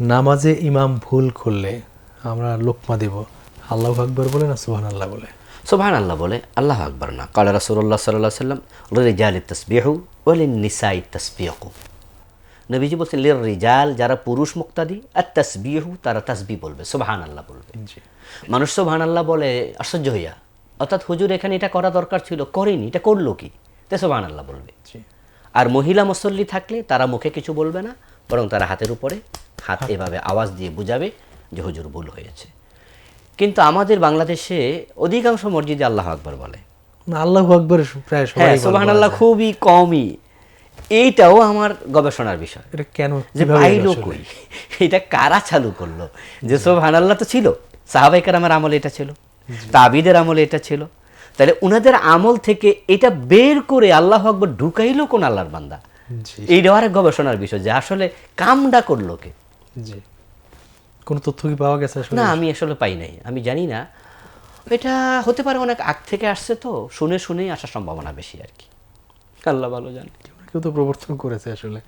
নামাজে ইমাম ভুল করলে আমরা লোকমা দেব। আল্লাহ আকবর বলে না সুহান আল্লাহ বলে? সুবহান আল্লাহ বলে আল্লাহ আকবর না। কালা রাসুল্লাহ সাল্লাহ সাল্লাম রিজাল তসবিহু ওলিন নিসাই তসবিহু। নবীজি বলছেন লির রিজাল যারা পুরুষ মুক্তাদি আর তসবিহু তারা তসবি বলবে সুবহান আল্লাহ বলবে মানুষ সুবহান আল্লাহ বলে আশ্চর্য হইয়া অর্থাৎ হুজুর এখানে এটা করা দরকার ছিল করেনি এটা করল কি? তে সুবহান আল্লাহ বলবে আর মহিলা মুসল্লি থাকলে তারা মুখে কিছু বলবে না বরং তারা হাতের উপরে হাত এভাবে আওয়াজ দিয়ে বুঝাবে যে হুজুর ভুল হয়েছে। কিন্তু আমাদের বাংলাদেশে অধিকাংশ মসজিদে আল্লাহ আকবর বলে। আল্লাহ আকবর প্রায় সবাই হ্যাঁ আল্লাহ খুবই কমই। এইটাও আমার গবেষণার বিষয়। এটা কেন যে পাইলো কই? এটা কারা চালু করল? যে সোহান আল্লাহ তো ছিল। সাহাবাইকার আমার আমলে এটা ছিল। তাবিদের আমলে এটা ছিল। তাহলে উনাদের আমল থেকে এটা বের করে আল্লাহ আকবর ঢুকাইলো কোন আল্লাহর বান্দা? এইটাও আরেক গবেষণার বিষয় যে আসলে কামডা করল কে? জি। কোনো তথ্য কি পাওয়া গেছে আসলে? না আমি আসলে পাই নাই। আমি জানি না। এটা হতে পারে অনেক আগ থেকে আসছে তো শুনে শুনেই আসার সম্ভাবনা বেশি আর কি। আল্লাহ ভালো জানে। কেউ তো প্রবর্তন করেছে আসলে।